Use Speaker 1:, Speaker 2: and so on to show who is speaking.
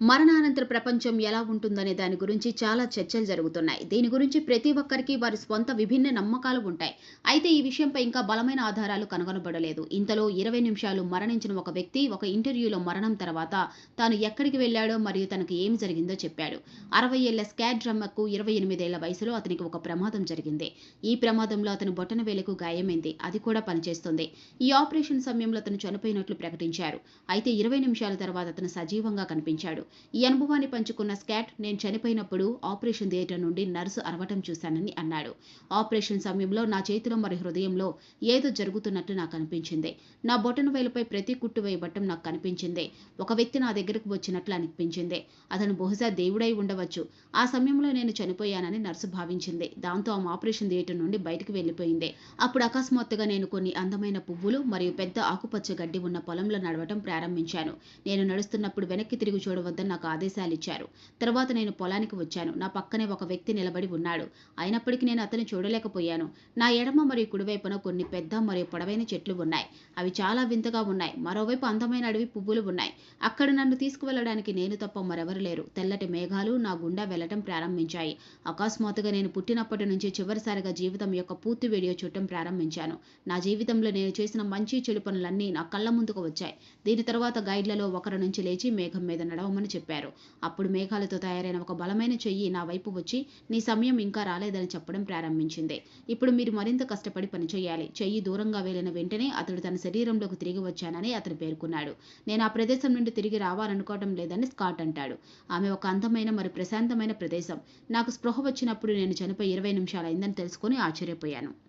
Speaker 1: మరణానంతర ప్రపంచం ఎలా ఉంటుందనే దాని గురించి చాలా చర్చలు జరుగుతున్నాయి. దీని గురించి ప్రతి ఒక్కరికి వారి స్వంత విభిన్న నమ్మకాలు ఉంటాయి. అయితే ఈ విషయంపై ఇంకా బలమైన ఆధారాలు కనుగొనబడలేదు. ఇంతలో ఇరవై నిమిషాలు మరణించిన ఒక వ్యక్తి ఒక ఇంటర్వ్యూలో మరణం తర్వాత తాను ఎక్కడికి వెళ్ళాడో మరియు తనకు ఏం జరిగిందో చెప్పాడు. అరవై ఏళ్ళ స్కాడ్ డ్రమ్మకు ఇరవై ఎనిమిదేళ్ళ వయసులో అతనికి ఒక ప్రమాదం జరిగింది. ఈ ప్రమాదంలో అతను బొటన వేలకు గాయమైంది. అది కూడా పనిచేస్తుంది. ఈ ఆపరేషన్ సమయంలో అతను చనిపోయినట్లు ప్రకటించారు. అయితే ఇరవై నిమిషాల తర్వాత అతను సజీవంగా కనిపించాడు. ఈ అనుభవాన్ని పంచుకున్న స్కాట్ నేను చనిపోయినప్పుడు ఆపరేషన్ థియేటర్ నుండి నర్సు అరవటం చూశానని అన్నాడు. ఆపరేషన్ సమయంలో నా చేతిలో మరి హృదయంలో ఏదో జరుగుతున్నట్టు నాకు అనిపించింది. నా బొటన వేలుపై ప్రతి కుట్టు వేయబట్టం నాకు కనిపించింది. ఒక వ్యక్తి నా దగ్గరకు వచ్చినట్లు అనిపించింది. అతను బహుశా దేవుడై ఉండవచ్చు. ఆ సమయంలో నేను చనిపోయానని నర్సు భావించింది. దాంతో ఆమె ఆపరేషన్ థియేటర్ నుండి బయటకు వెళ్ళిపోయింది. అప్పుడు అకస్మాత్తుగా నేను కొన్ని అందమైన పువ్వులు మరియు పెద్ద ఆకుపచ్చ గడ్డి ఉన్న పొలంలో నడవటం ప్రారంభించాను. నేను నడుస్తున్నప్పుడు వెనక్కి తిరిగి చూడవద్దని నాకు ఆదేశాలు ఇచ్చారు. తర్వాత నేను పొలానికి వచ్చాను. నా పక్కనే ఒక వ్యక్తి నిలబడి ఉన్నాడు. అయినప్పటికీ నేను అతన్ని చూడలేకపోయాను. నా ఎడమ మరియు కుడివైపున కొన్ని పెద్ద మరియు పొడవైన చెట్లు ఉన్నాయి. అవి చాలా వింతగా ఉన్నాయి. మరోవైపు అందమైన అడవి పువ్వులు ఉన్నాయి. అక్కడ నన్ను తీసుకువెళ్ళడానికి నేను తప్ప మరెవరు లేరు. తెల్లటి మేఘాలు నా గుండా వెళ్ళటం ప్రారంభించాయి. అకస్మాత్తుగా నేను పుట్టినప్పటి నుంచి చివరిసారిగా జీవితం యొక్క పూర్తి వీడియో చూడటం ప్రారంభించాను. నా జీవితంలో నేను చేసిన మంచి చెడు పనులన్నీ నా కళ్ళ ముందుకు వచ్చాయి. దీని తర్వాత గైడ్లలో ఒకరి నుంచి లేచి మేఘం మీద నడవమని చెప్పారు. అప్పుడు మేఘాలతో తయారైన ఒక బలమైన చెయ్యి నా వైపు వచ్చి నీ సమయం ఇంకా రాలేదని చెప్పడం ప్రారంభించింది. ఇప్పుడు మీరు మరింత కష్టపడి పనిచేయాలి చెయ్యి దూరంగా వెళ్ళిన వెంటనే అతడు తన శరీరంలోకి తిరిగి వచ్చానని అతను పేర్కొన్నాడు. నేను ఆ ప్రదేశం నుండి తిరిగి రావాలనుకోవటం లేదని స్కాట్ అంటాడు. ఆమె ఒక అందమైన మరి ప్రశాంతమైన ప్రదేశం. నాకు స్పృహ వచ్చినప్పుడు నేను చనిపోయి ఇరవై నిమిషాలైందని తెలుసుకొని ఆశ్చర్యపోయాను.